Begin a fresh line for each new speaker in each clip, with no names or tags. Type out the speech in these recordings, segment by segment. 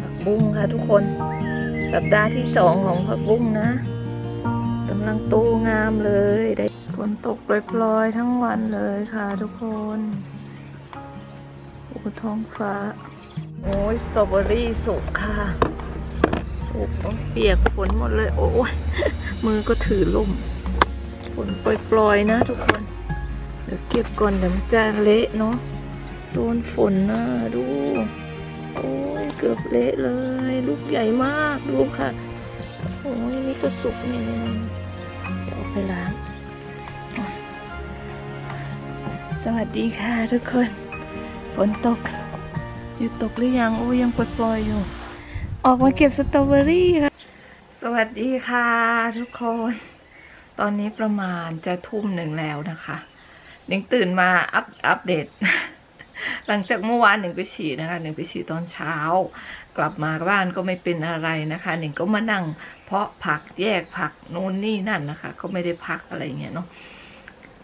ผักบุ้งค่ะทุกคน สัปดาห์ที่สองของผักบุ้งนะกำลังโตงามเลยได้ฝนตกปล่อยๆทั้งวันเลยค่ะทุกคนโอ้ท้องฟ้า โอ้ยสตรอเบอรี่สุกค่ะ สุกเปียกฝนหมดเลย โอ้ยมือก็ถือล่มฝนปล่อยๆนะทุกคน ดี๋ยวเก็บก่อนเดี๋ยวมันจะเละเนาะโดนฝนนะดู โอ้ยเกือบเละเลย ลูกใหญ่มากดูค่ะ โอ้ยนี่ก็สุกนี่นี่นี่เดี๋ยวเอาไปล้าง สวัสดีค่ะทุกคน ฝนตกหยุดตกหรือยัง โอ้ยยังปล่อยๆอยู่ ออกมาเก็บสตรอเบอรี่ค่ะ สวัสดีค่ะทุกคน ตอนนี้ประมาณจะทุ่มหนึ่งแล้วนะคะ หนิงตื่นมาอัปอัปเดต หลังจากเมื่อวานหนึ่งไปฉี่นะคะหนึ่งไปฉี่ตอนเช้า กลับมาบ้านก็ไม่เป็นอะไรนะคะหนึ่งก็มานั่ง เพาะผักแยกผักโน่นนี่นั่นนะคะ ก็ไม่ได้พักอะไรเงี้ยเนาะ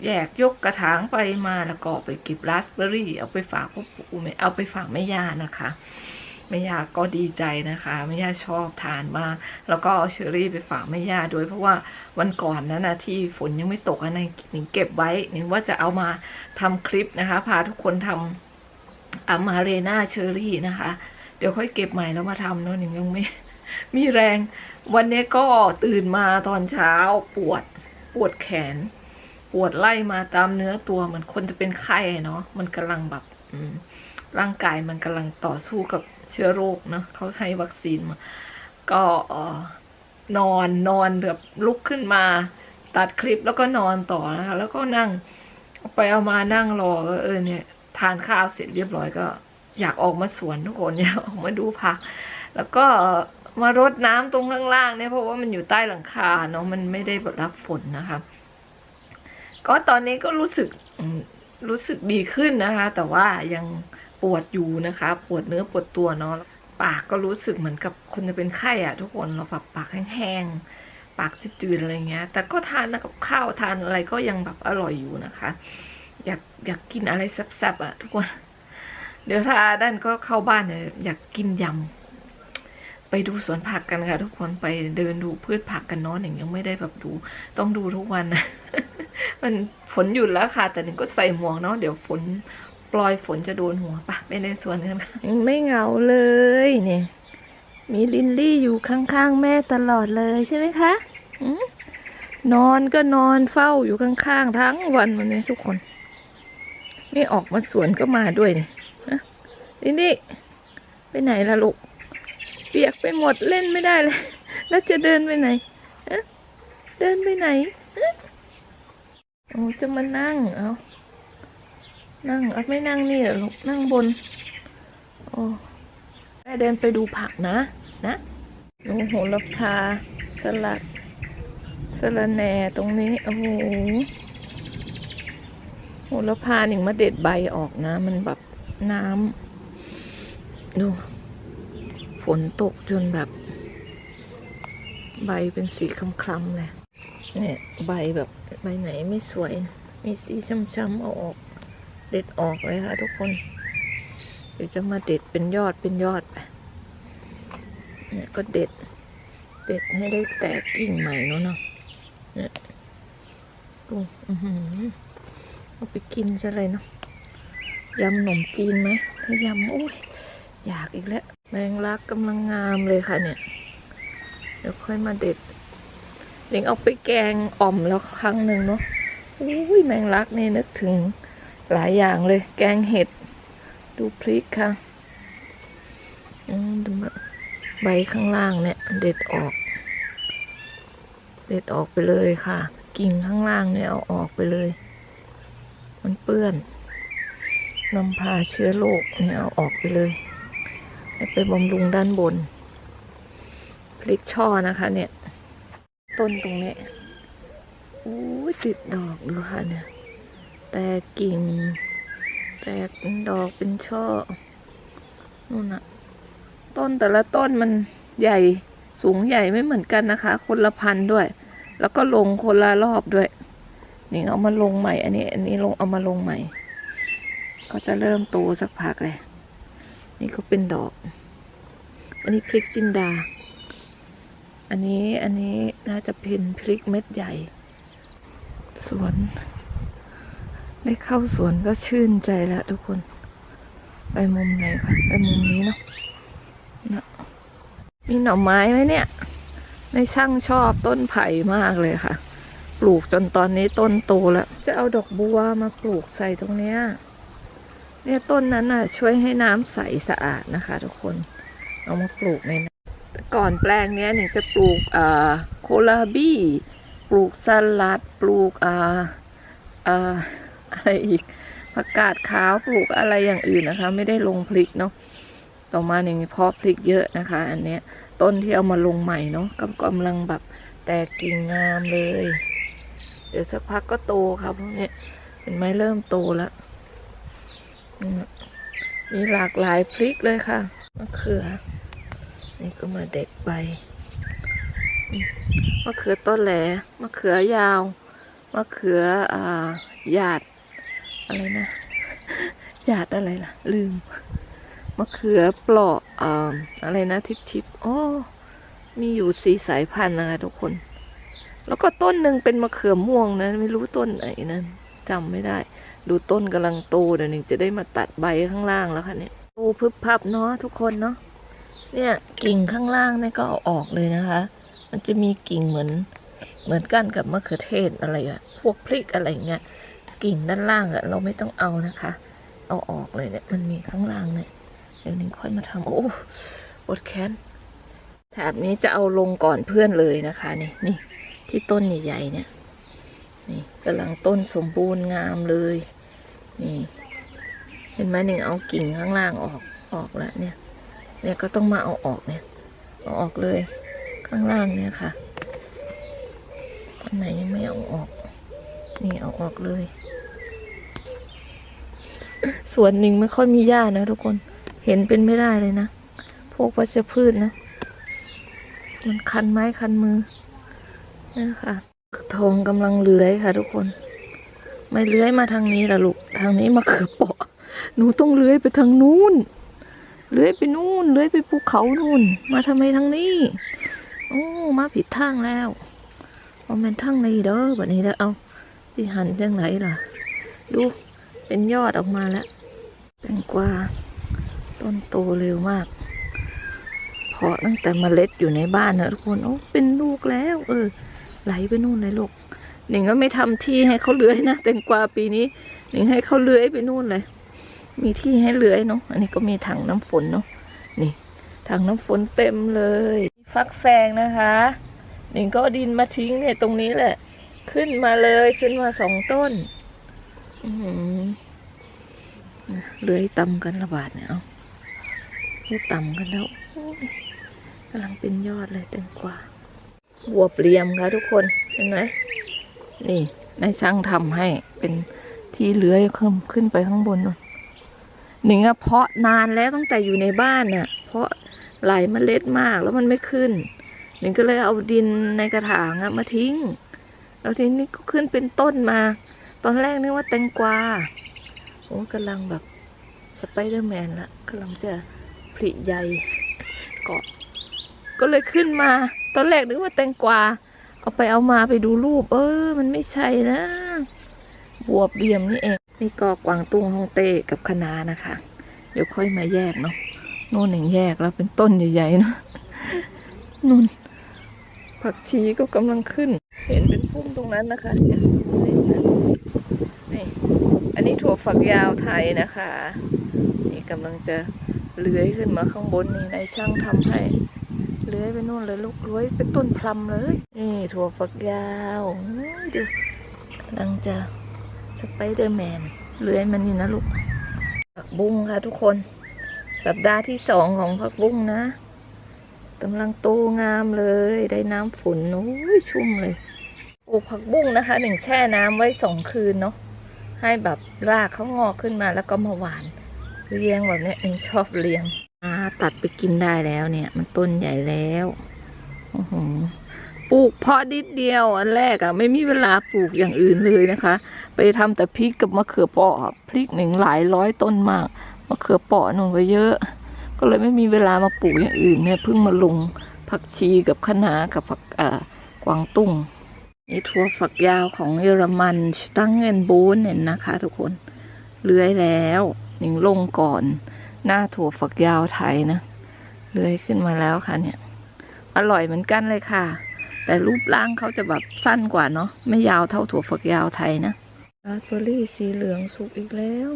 แยกยกกระถางไปมาแล้วก็ไปเก็บราสเบอร์รี่ เอาไปฝากพ่อปู่เอาไปฝากแม่ย่านะคะ แม่ย่าก็ดีใจนะคะแม่ย่าชอบทานมาก แล้วก็เอาเชอรี่ไปฝากแม่ย่าด้วยเพราะว่าวันก่อนนั้นนะที่ฝนยังไม่ตกอันนั้นหนิงเก็บไว้หนิงว่าจะเอามาทำคลิปนะคะ พาทุกคนทำอามาเรนาเชอรี่นะคะ เดี๋ยวค่อยเก็บใหม่แล้วมาทำเนาะหนิงยังไม่มีแรง วันนี้ก็ตื่นมาตอนเช้าปวดปวดแขน ปวดไล่มาตามเนื้อตัวเหมือนคนจะเป็นไข้เนาะมันกำลังแบบ อืม ร่างกายมันกำลังต่อสู้กับเชื้อโรคเนาะเขาให้วัคซีนมาก็นอนนอนแบบลุกขึ้นมา ตัดคลิปแล้วก็นอนต่อนะคะ แล้วก็นั่งไปเอามานั่งรอก็เออเนี่ยทานข้าวเสร็จเรียบร้อยก็ อยากออกมาสวนทุกคนอยากออกมาดูผัก แล้วก็มารดน้ำตรงข้างล่างเนี่ยเพราะว่ามันอยู่ใต้หลังคาเนาะมันไม่ได้แบบรับฝนนะคะ ก็ตอนนี้ก็รู้สึกรู้สึกดีขึ้นนะคะ แต่ว่ายัง ปวดอยู่นะคะ ปวดเนื้อปวดตัวเนาะปากก็รู้สึกเหมือนกับคนจะเป็นไข้อะทุกคนเราแบบปากแห้งๆปากจืดๆอะไรเงี้ย แต่ก็ทานกับข้าวทานอะไรก็ยังแบบอร่อยอยู่นะคะ อยากอยากกินอะไรแซ่บๆอะทุกคนเดี๋ยวถ้าด้านก็เข้าบ้านเนี่ยอยากกินยำไปดูสวนผักกันค่ะ ทุกคนไปเดินดูพืชผักกันเนาะหนึ่งยังไม่ได้แบบดู ต้องดูทุกวันนะมันฝนหยุดแล้วค่ะ แต่หนึ่งก็ใส่หมวกเนาะเดี๋ยวฝน ปล่อยฝนจะโดนหัวปะไปในสวนกันค่ะไม่เหงาเลยเนี่ยมีลินลี่อยู่ข้างๆ แม่ตลอดเลยใช่ไหมคะอนอนก็นอนเฝ้าอยู่ข้างๆ ทั้งวันวันนี้ทุกคนนี่ออกมาสวนก็มาด้วยนี่ฮะลินลี่ไปไหนล่ะลูกเปียกไปหมดเล่นไม่ได้เลย แล้วจะเดินไปไหนเดินไปไหนโอ้จะมานั่งเอา นั่งเอาไม่นั่งนี่เหรอลูกนั่งบน โอ้แม่เดินไปดูผักนะ นะดูโหระพา สลัดสะระแหน่ตรงนี้ โอ้โหโหระพาหนิงมาเด็ดใบออกนะ มันแบบน้ำดู ฝนตกจนแบบ ใบเป็นสีคล้ำๆเลยเนี่ย ใบแบบใบไหนไม่สวย มีสีช้ำๆเอาออก เด็ดออกเลยค่ะทุกคน เดี๋ยวจะมาเด็ดเป็นยอดเป็นยอดไปเนี่ยก็เด็ด เด็ดให้ได้แตกกิ่งใหม่เนาะเนาะเนี่ยดูอือหือเอาไปกินซะเลยเนาะยำขนมจีนไหมถ้ายำโอ้ยอยากอีกแล้ว แมงลักกำลังงามเลยค่ะเนี่ย เดี๋ยวค่อยมาเด็ดเด็กเอาไปแกงอ่อมแล้วครั้งหนึ่งเนาะอุ้ยแมงลักนี่นึกถึง หลายอย่างเลย แกงเห็ด ดูพริกค่ะอืมดูแบบใบข้างล่างเนี่ย เด็ดออก เด็ดออกไปเลยค่ะ กิ่งข้างล่างเนี่ยเอาออกไปเลย มันเปื้อนนำพาเชื้อโรคเนี่ยเอาออกไปเลย ไปบำรุงด้านบนพริกช่อนะคะ เนี่ย ต้นตรงนี้อู้ยติดดอกดูค่ะเนี่ย แต่กิ่ง แตกเป็นดอกเป็นช่อนู่นอะต้นแต่ละต้นมันใหญ่สูงใหญ่ไม่เหมือนกันนะคะ คนละพันธุ์ด้วย แล้วก็ลงคนละรอบด้วยนี่เอามาลงใหม่อันนี้ อันนี้ลงเอามาลงใหม่ ก็จะเริ่มโตสักพักเลยนี่ก็เป็นดอก อันนี้พริกจินดา อันนี้อันนี้น่าจะเป็นพริกเม็ดใหญ่สวน ได้เข้าสวนก็ชื่นใจแล้วทุกคน ไปมุมไหนคะไปมุมนี้เนาะนะมีหน่อไม้ไหมเนี่ย ในช่างชอบต้นไผ่มากเลยค่ะ ปลูกจนตอนนี้ต้นโตแล้ว จะเอาดอกบัวมาปลูกใส่ตรงเนี้ยเนี่ยต้นนั้นน่ะ ช่วยให้น้ำใสสะอาดนะคะ ทุกคน เอามาปลูกในนก่อนแปลงเนี้ยหนิงจะปลูกอ่าโคลาบี้ ปลูกสลัด ปลูกอ่าอ่า อะไรอีกผักกาดขาวปลูกอะไรอย่างอื่นนะคะ ไม่ได้ลงพริกเนาะต่อมาหนึ่งเพาะพริกเยอะนะคะ อันเนี้ยต้นที่เอามาลงใหม่เนาะกำกำลังแบบแตกกิ่งงามเลย เดี๋ยวสักพักก็โตครับพวกเนี้ยเห็นไหมเริ่มโตแล้วมีหลากหลายพริกเลยค่ะมะเขือ นี่ก็มาเด็ดใบมมะเขือต้นแหลมะเขือยาวมะเขืออ่าหยาด อะไรนะหยาดอะไรล่ะ ลืมมะเขือเปลาะอ่าอะไรนะทิพทิพอ๋อมีอยู่สีสายพันธุ์นะคะทุกคน แล้วก็ต้นหนึ่งเป็นมะเขือม่วงนะ ไม่รู้ต้นไหนนั้นจำไม่ได้ ดูต้นกำลังโตเดี๋ยวหนึ่งจะได้มาตัดใบข้างล่างแล้วค่ะเนี่ยโตพึบพับเนาะทุกคนเนาะเนี่ยกิ่งข้างล่างเนี่ยก็เอาออกเลยนะคะ มันจะมีกิ่งเหมือนเหมือนกันกับมะเขือเทศอะไรอะพวกพริกอะไรเงี้ย กิ่งด้านล่างอะเราไม่ต้องเอานะคะ เอาออกเลยเนี่ยมันมีข้างล่างเนี่ยเดี๋ยวนิ้งค่อยมาทำโอ้ปวดแขนแถบนี้จะเอาลงก่อนเพื่อนเลยนะคะ นี่นี่ที่ต้นใหญ่ๆเนี่ยนี่กำลังต้นสมบูรณ์งามเลย นี่ เห็นไหมหนึ่งเอากิ่งข้างล่างออกออกแล้วเนี่ย เนี่ยก็ต้องมาเอาออกเนี่ยเอาออกเลย ข้างล่างเนี่ยค่ะอันไหนยังไม่เอาออก นี่เอาออกเลย ส่วนหนึ่งไม่ค่อยมีหญ้านะทุกคน เห็นเป็นไม่ได้เลยนะ พวกวัชพืชนะ มันคันไม้คันมือนี่ค่ะทองกำลังเลื้อยค่ะ ทุกคน ไม่เลื้อยมาทางนี้ละลูก ทางนี้มาเขือเปาะ หนูต้องเลื้อยไปทางนู้น เลื้อยไปนู่น เลื้อยไปภูเขานู่น มาทำไมทางนี้ โอ้ มาผิดทางแล้วเอาแมนทางในเด้อแบบนี้แล้วเอา ที่หันจังไหนล่ะ ดูเป็นยอดออกมาแล้วแตงกวาต้นโตเร็วมากเพาะตั้งแต่เมล็ดอยู่ในบ้านนะทุกคนโอ้เป็นลูกแล้ว เออ ไหลไปนู่นเลยลูกหนิงก็ไม่ทำที่ให้เขาเลื้อยนะแตงกวาปีนี้หนิงให้เขาเลื้อยไปนู่นเลย มีที่ให้เลื้อยเนาะอันนี้ก็มีถังน้ำฝนเนาะนี่ถังน้ำฝนเต็มเลย ฟักแฟงนะคะ หนิงก็ดินมาทิ้งเนี่ยตรงนี้แหละ ขึ้นมาเลยขึ้นมาสองต้นเลื้อยต่ำกันระบาดเนี่ยเอาเลื้อยต่ำกันแล้วกำลังเป็นยอดเลยแตงกวาบวบเหลี่ยมค่ะทุกคนเห็นไหมนี่นายช่างทำให้เป็นที่เลื้อยขึ้นขึ้นไปข้างบนนู่นหนิงอะเพาะนานแล้วตั้งแต่อยู่ในบ้านน่ะ เพาะหลายเมล็ดมากแล้วมันไม่ขึ้น หนิงก็เลยเอาดินในกระถางอะมาทิ้ง แล้วทีนี้ก็ขึ้นเป็นต้นมา ตอนแรกนึกว่าแตงกวาโอ้กำลังแบบสไปเดอร์แมนละกำลังจะผลิใยเกาะ ก็เลยขึ้นมา ตอนแรกนึกว่าแตงกวา เอาไปเอามาไปดูรูป เออ มันไม่ใช่นะ บวบเบียมนี่เอง นี่ก็กวางตุ้งฮ่องเต้กับคะน้านะคะ เดี๋ยวค่อยมาแยกเนาะโน่นหนึ่งแยกแล้วเป็นต้นใหญ่ๆเนาะนู่นผักชีก็กำลังขึ้น เห็นเป็น พุ่มตรงนั้นนะคะเดี๋ยวซูมให้นะนี่อันนี้ถั่วฝักยาวไทยนะคะ นี่กำลังจะเลื้อยขึ้นมาข้างบนนี่นายช่างทำให้เลื้อยไปนู่นเลยลูกเลื้อยเป็นต้นพลัมเลย นี่ถั่วฝักยาวดูกำลังจะสไปเดอร์แมนเลื้อยมันนี่นะลูกผักบุ้งค่ะทุกคน สัปดาห์ที่สองของผักบุ้งนะกำลังโตงามเลย ได้น้ำฝนโอ้ยชุ่มเลย ลูกผักบุ้งนะคะหนึ่งแช่น้ำไว้สองคืนเนาะให้แบบรากเขางอกขึ้นมาแล้วก็มาหวานเลี้ยงแบบเนี้ยเองชอบเลี้ยงอาตัดไปกินได้แล้วเนี่ย มันต้นใหญ่แล้วโอ้โหปลูกเพาะดิดเดียวอันแรกอะไม่มีเวลาปลูกอย่างอื่นเลยนะคะ ไปทำแต่พริกกับมะเขือเปราะพริกหนึ่งหลายร้อยต้นมากมะเขือเปราะนึ่งก็เยอะ ก็เลยไม่มีเวลามาปลูกอย่างอื่นเนี่ยเพิ่งมาลงผักชีกับคะน้ากับผักอ่ากวางตุ้ง นี่ถั่วฝักยาวของเยอรมันตั้งเงินบูนเนี่ยนะคะ ทุกคนเลื้อยแล้วหนิงลงก่อน หน้าถั่วฝักยาวไทยนะเลื้อยขึ้นมาแล้วค่ะเนี่ย อร่อยเหมือนกันเลยค่ะ แต่รูปร่างเขาจะแบบสั้นกว่าเนาะไม่ยาวเท่าถั่วฝักยาวไทยนะราสเบอร์รี่สีเหลืองสุกอีกแล้ว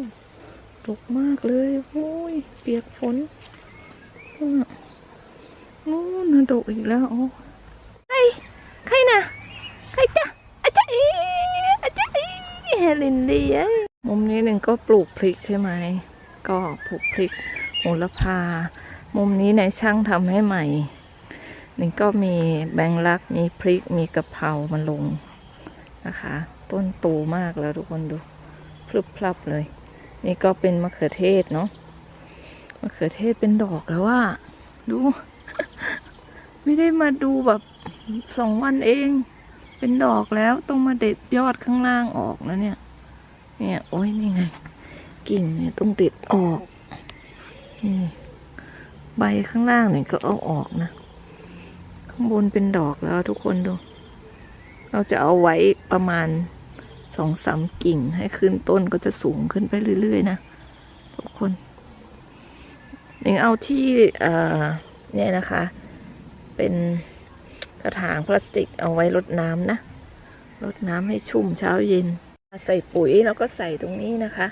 ตกมากเลยโอ้ยเปียกฝนนู่นน่ะดกอีกแล้วโอ้ใครใครนะใครจ้ะอาจารย์อาจารย์เฮลินดีเอ้ยมุมนี้หนึ่งก็ปลูกพริกใช่ไหม ก็ปลูกพริกโหระพา มุมนี้ในายช่างทำให้ใหม่ นี่ก็มีแบงลัก มีพริก มีกะเพรามาลงนะคะ ต้นโตมากแล้วทุกคนดู พลึบพลับเลย นี่ก็เป็นมะเขือเทศเนาะ มะเขือเทศเป็นดอกแล้วว่า ดู ไม่ได้มาดูแบบสองวันเอง เป็นดอกแล้วต้องมาเด็ดยอดข้างล่างออกนะเนี่ย เนี่ยโอ้ยนี่ไง กิ่งเนี่ยต้องเด็ดออกนี่ใบข้างล่างเนี่ยก็เอาออกนะ ข้างบนเป็นดอกแล้วทุกคนดู เราจะเอาไว้ประมาณสองสามกิ่งให้ขึ้นต้นก็จะสูงขึ้นไปเรื่อย ๆ นะทุกคนหนิงเอาที่เอ่อเนี่ยนะคะ เป็น กระถางพลาสติกเอาไว้รดน้ำนะรดน้ำให้ชุ่มเช้าเย็น ใส่ปุ๋ยแล้วก็ใส่ตรงนี้นะคะ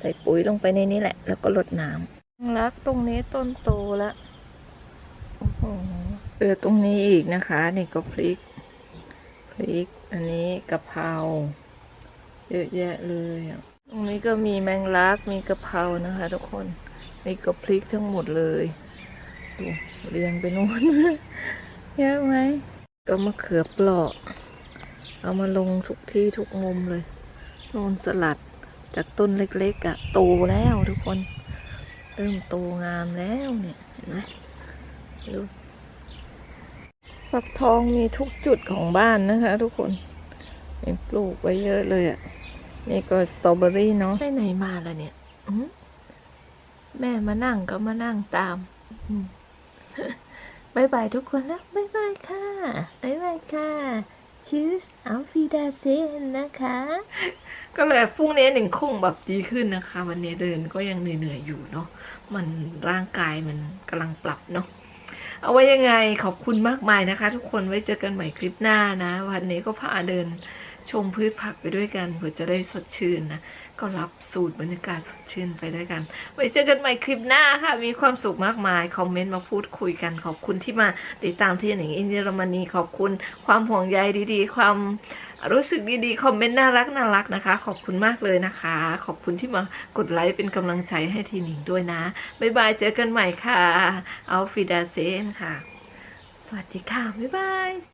ใส่ปุ๋ยลงไปในนี้แหละ แล้วก็รดน้ำรักตรงนี้ต้นโตแล้วโอ้โหเออตรงนี้อีกนะคะ นี่ก็พริกพริก อันนี้กะเพราเยอะแยะเลยอะตรงนี้ก็มีแมงลักมีกะเพรานะคะ ทุกคนนี่ก็พริกทั้งหมดเลยดูเรียงไปนู่น เยอะไหมก็มะเขือเปราะเอามาลงทุกที่ทุกมุมเลยโนนสลัดจากต้นเล็กๆอะ่ะโตแล้วทุกคน เริ่มโตงามแล้วเนี่ยเห็นไหมดูฟักทองมีทุกจุดของบ้านนะคะ ทุกคนมีปลูกไว้เยอะเลยอะ่ะนี่ก็สตรอเบอรี่เนาะไปไหนมาล่ะเนี่ยอืมแม่มานั่งก็มานั่งตามอืม บายบายทุกคนแล้วบายบายค่ะบายบายค่ะชิสอัลฟีดาเซนนะคะ ก็เลยพรุ่งนี้หนึ่งคงแบบดีขึ้นนะคะ วันนี้เดินก็ยังเหนื่อยๆอยู่เนาะมันร่างกายมันกำลังปรับเนาะเอาไว้ยังไงขอบคุณมากมายนะคะ ทุกคนไว้เจอกันใหม่คลิปหน้านะ วันนี้ก็พาเดิน ชมพืชผักไปด้วยกันเพื่อจะได้สดชื่นนะ ก็รับสูตรบรรยากาศสดชื่นไปด้วยกัน ไว้เจอกันใหม่คลิปหน้าค่ะ มีความสุขมากมาย คอมเมนต์มาพูดคุยกัน ขอบคุณที่มาติดตามที่หนิงอินเยอรมนีขอบคุณความห่วงใยดีๆ ความรู้สึกดีๆ คอมเมนต์น่ารักน่ารักนะคะ ขอบคุณมากเลยนะคะ ขอบคุณที่มากดไลค์เป็นกำลังใจให้ทีหนิงด้วยนะบ๊ายบายเจอกันใหม่ค่ะ เอาฟิดาเซนค่ะ สวัสดีค่ะ บ๊ายบาย